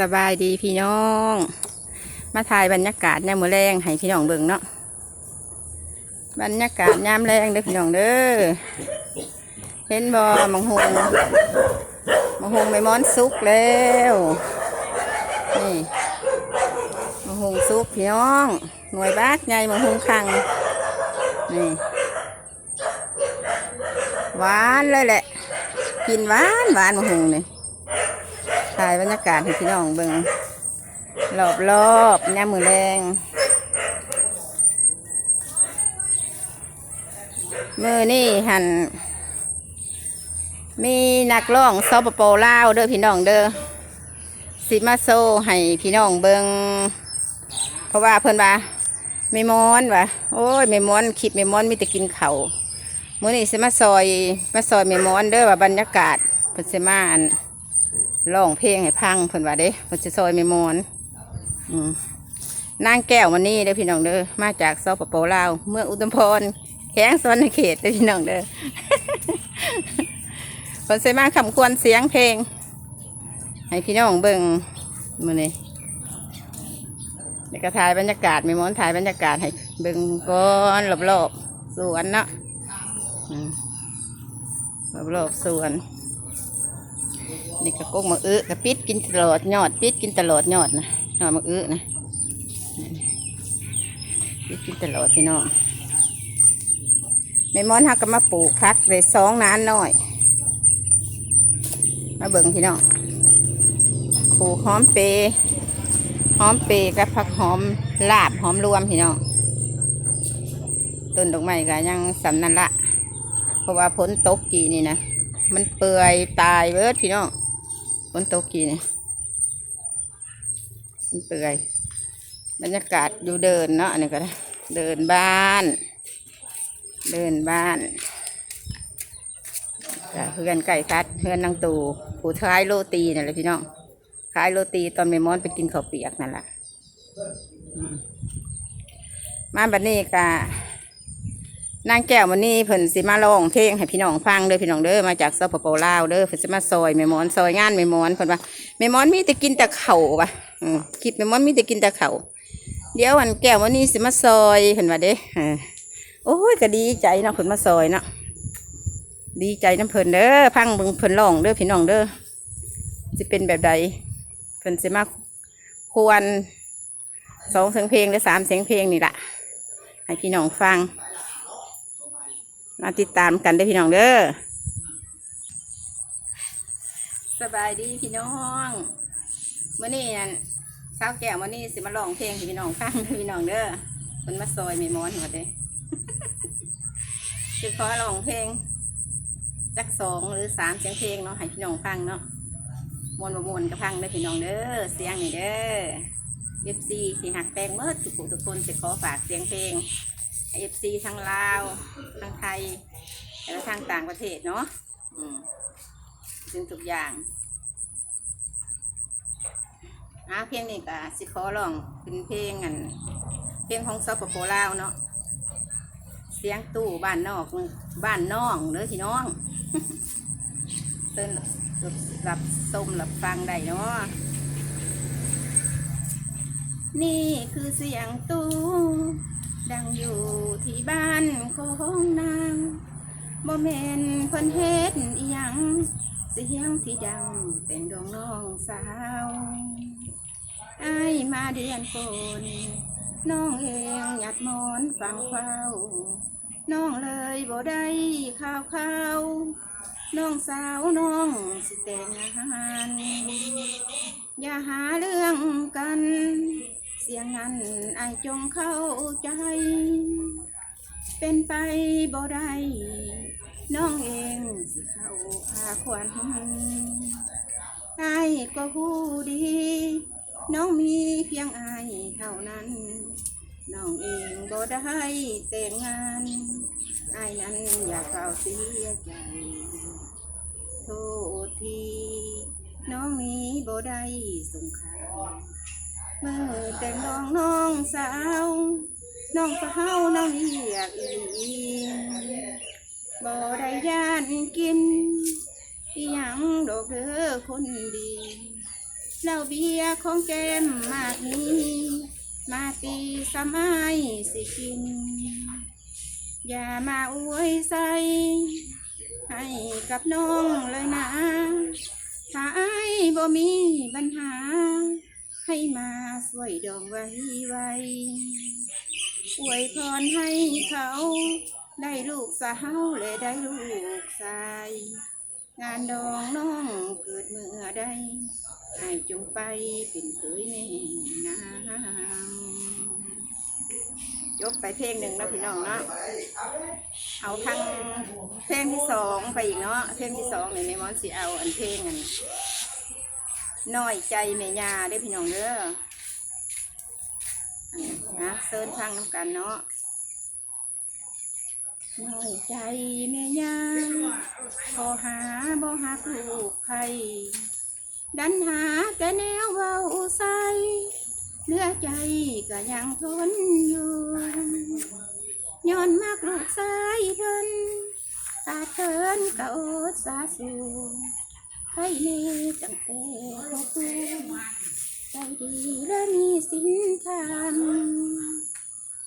สบายดีพี่น้อง มาถ่ายบรรยากาศยามมื้อแรงให้พี่น้องเบิ่งเนาะบรรยากาศยามแรงเด้อพี่น้องเด้อเห็นบ่มังหงมังหงไม่ม้อนสุกแล้วนี่มังหงสุกพี่น้อง หน่วยบาทใหญ่มังหงคังนี่หวานเลยแหละ กินหวานหวานมังหงนี่ ถ่ายบรรยากาศให้พี่น้องเบิ่งรอบรอบย่ามือแรงมือนี่หันมีนักร้องซอปโปลาวเด้อพี่น้องเด้อสิมาโซให้พี่น้องเบิงเพราะว่าเพิ่นว่าไม่มอนว่ะโอ้ยไม่มอนคลิปไม่มอนมีแต่กินเขาวมื้อนี้สิมาซอยมาซอยไม่มอนเด้อว่าบรรยากาศเพิ่นสิมาอัน ร้องเพลงให้พังเพิ่นว่าเด้เพิ่นสิซอยแม่มอนอืมนางแก้วมันนี่เด้อพี่น้องเด้อมาจากสปปลาวเมืองอุดมพรแข้งสวรรณเขตเด้อพี่น้องเด้อเพิ่นสิมาคำควรเสียงเพลง ให้พี่น้องเบิ่งมื้อนี้เดี๋ยวก็ถ่ายบรรยากาศแม่มอนถ่ายบรรยากาศให้เบิ่งก่อนรอบๆสวนเนาะรอบๆสวน นี่ก็กกมาอื้อกระปิดกินตลอดยอดปิดกินตลอดยอดนะยอดมาอื้อนะปิดกินตลอดพี่น้องในมอนหักก็มาปลูกพักเลยสองนานหน่อย มาเบิ่งพี่น้องปลูกหอมเปย์หอมเปย์กับผักหอมลาบหอมรวมพี่น้องต้นดอกไม้ก็ยังสำนันละ เพราะว่าฝนตกกี่นี่นะมันเปื่อยตายเบิดพี่น้อง ฝนตกกี่นี่มันเปื่อยบรรยากาศอยู่เดินเนาะอันนี้ก็ได้เดินบ้าน เดินบ้านเพื่อนไก่คัดเพื่อนนางตูผู้ท้ายโรตีนั่นแหละพี่น้องขายโรตีตอนเมมอนไปกินข้าวเปียกนั่นแหละมาบัดนี้ก็ นางแก้ววันนี้เพิ่นสิมาร้องเพลงให้พี่น้องฟังเด้อพี่น้องเด้อมาจากสปปลาวเด้อเพิ่นสิมาซอยแม่มอนซอยงานแม่มอนเพิ่นว่าแม่มอนมีแต่กินแต่เข่าว่ะอืมคลิปแม่มอนมีแต่กินแต่เข่าเดี๋ยววันแก้ววันนี้สิมาซอยเพิ่นว่าเด้อโอ้ยก็ดีใจเนาะเพิ่นมาซอยเนาะดีใจน้ำเพิ่นเด้อพังเบิ่งเพิ่นร้องเด้อพี่น้องเด้อสิเป็นแบบใดเพิ่นสิมาควรสองเสียงเพลงหรือสามเสียงเพลงนี่แหละให้พี่น้องฟัง มาติดตามกันได้พี่น้องเด้อสบายดีพี่น้องเมื่อนี้นั่นเช้าวแก้วมื่อนี้สิมาร้องเพลงให้พี่น้องฟังเด้พี่น้องเด้อคนมาซอยไม่มอนหัวเด้คือขอร้องเพลงจักสองหรือสามเสียงเพลงเนาะให้พี่น้องฟังเนาะมวนบมวนกับฟังเด้พี่น้องเด้อเสียงนี่เด้อเอฟซีที่หักแตงเมื่อทุกผู้ทุกคนจะขอฝากเสียงเพลง เอฟซีทั้งลาวทั้งไทย และทางต่างประเทศเนาะอืมซึ่งทุกอย่างอาเพลงนี้ก็สิขอร้องเป็นเพลงอัน เพลงของซอปโปลาวเนาะเสียงตู้บ้านนอกบ้านน้องเด้อพี่น้องเต้นรับส้มรับฟังได้เนาะนี่คือเสียงตู้ ดังอยู่ที่บ้านของนางบ่แม่นเพิ่นเฮ็ดอีหยังเสียงที่ดังเป็นดวงน้องสาวไอายมาเดือนฝนน้องเองหยัดมอนฟังเฝ้าน้องเลยบ่ได้ข่าวข่าวน้องสาวน้องสิแต่งงาน อย่าหาเรื่องกัน สียงนั้นไอายจงเข้าใจ เป็นไปบ่ได้น้องเองสิเข้าพาควันไอายก็หูดี น้องมีเพียงอายเท่านั้น น้องเองบ่ได้แต่งงานอายนั้นอยากเฝ้าเสียใจ โทษที น้องนี้บ่ได้สงครา เมื่อแต่งน้องน้องสาว น้องสาวน้องเรียกอีบ่ได้ย่านกินอีหยังดอกเด้อคนดีเหล้าเบียร์ของแก้มมากนี้มาตีสมัยสิกิน อย่ามาอวยใส่ให้กับน้องเลยนะถ้าไอ้บ่มีปัญหา ให้มาสวยดองไว้ไว้อวยพรให้เขา ได้ลูกสาวและได้ลูกชาย งานดองน้องเกิดเมื่อใดให้จงไปเป็นเคยแม่นางยกไปเพลงหนึ่งนะพี่น้องเนาะเอาทางเพลงที่สองไปอีกเนาะเพลงที่สองในในมอนสิเอาอันเพลงอัน น้อยใจเมียาได้พี่น้องเด้อนะเซิร์นฟังน้ำกันเนาะน้อยใจแม่ยาพอหาบ่หาลูกไผดันหาแต่แนวเว้าใสเหลือใจก็ยังทนอยู่ย้อนมากลูกชายเทินตาเทินก็อดสาสู ใครเน่ตั้งแต่พอคูใจดีและมีสินธรรม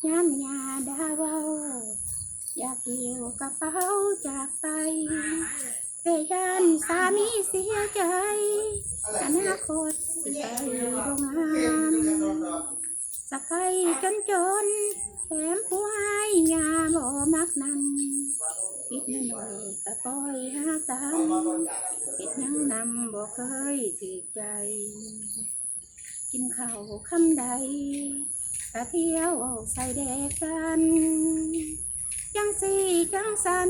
ย้ำยาดาเว้าอยากอยู่กระเป๋าจากไปแต่ยันสามีเสียใจอนาคตสิไปโรงงาน สะไปจนจนแถมผู้ให้ยาบ่มักนันคิดหน่อยก็ปล่อยหากันคิดยังนำบ่เคยถือใจ กินข้าวคำใดกะเที่ยวใส่แดกกันจังสีจังสัน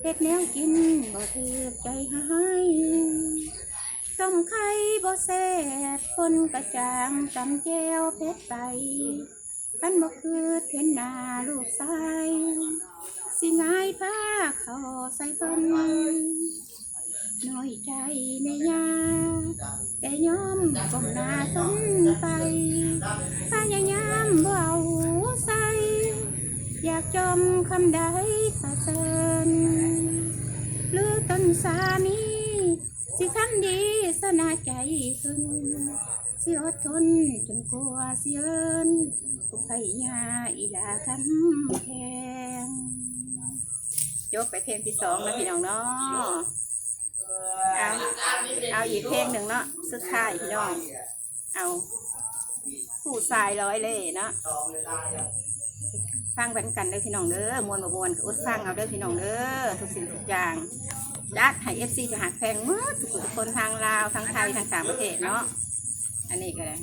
เฮ็ดแนวกินบ่ถือใจให้ ต้มไข่บ่แซ่บคนกระจางตำแจวเผ็ดไปกันบ่คือเห็นหน้าลูกชายสิง่ายผ้าเขาใส่เพิ่นน้อยใจแม่ยาแต่ยอมก้มหน้าทนไปพยายามเบเอาใส่อยากจมคำใดสะเซินหรือต้นสามี สิทำดีสนาใจขึ้นสิอดทนจนกลัวเสียนผู้พยาอีลาคำแพงยกไปเพลงที่สองนะพี่น้องเนาะเอาเอาอีกเพลงหนึ่งเนาะสุดท้ายพี่น้อง เอาผู้ชายร้อยเล่เนาะฟังกันกันเด้อพี่น้องเด้อมวนบ่มวนอดฟังเอาเด้อพี่น้องเด้อทุกสิ่งทุกอย่าง ยัดให้เอฟซีจะหักแพงมืดทุกคนทุกคนทางลาวทางไทยทางต่างประเทศเนาะอันนี้ก็ได้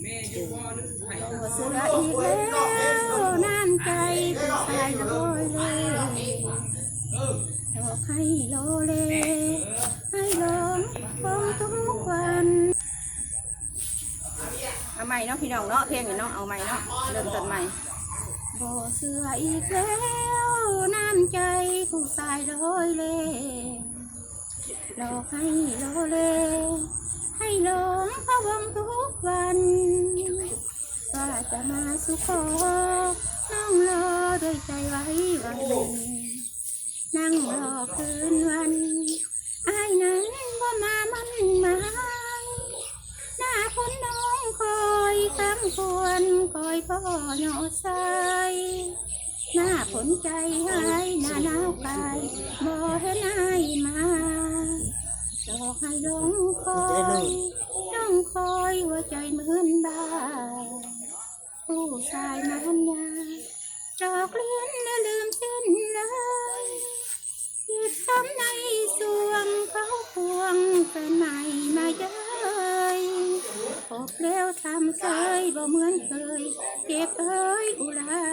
โอ้เสืออีกแล้วน้ำใจผู้ชายโลเลดอกให้โลเลให้ลงคงทุกวันเอาใหม่เนาะพี่น้องเนาะเพลงอยู่เนาะเอาใหม่เนาะเริ่มต้นใหม่บ่เสืออีกแล้วน้ำใจผู้ชายลอยเล่ หลอกให้โลเล ให้หลงพะวงทุกวันว่าจะมาสุขอน้องรอด้วยใจไว้วันนั่งรอคืนวันอายนั้นว่ามามันหมายหน้าคนน้องคอยตั้งควรคอยพ่อหยอใส หน้าผลใจหายหน้าหนาวกายบ่เห็นอายมาดอกให้ลงคอยน้องคอยหัวใจเหมือนบ้าผู้ชายมันยาดอกเลี้ยนและลืมสิ้นเลยหยิบซ้ำในสวงเขาพวงแฟนใหม่มาเย้ยพบแล้วทำเสยบ่เหมือนเคยเก็บเอ้ยอุลา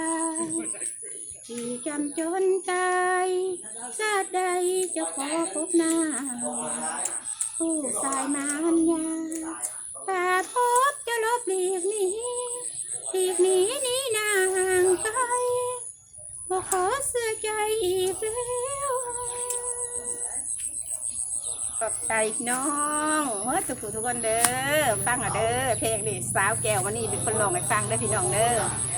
ที่จำจนตายชาติใดจะขอพบหน้า ผู้สายมานยาถ้าพบจะลบหลีกหนีหลีกหนีหนี่นางไปบ่ขอเสื้อใจอีกแล้ว ขอบใจน้องเมื่อทุกผู้ทุกคนเด้อฟังอะเด้อเพลงนี่สาวแก้ววันนี้เป็นคนลองให้ฟังเด้อพี่น้องเด้อ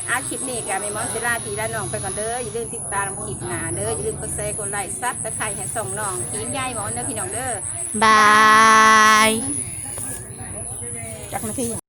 อาคลิปนี้กับแม่มอนศิลาทีและน้องไปก่อนเด้ออย่าลืมติดตามคลิปหน้าเด้ออย่าลืมกดแชร์กดไลค์ซับตะไคร้ให้ส่งน้องทีมใหญ่หมอนเด้อพี่น้องเด้อบายจากนาที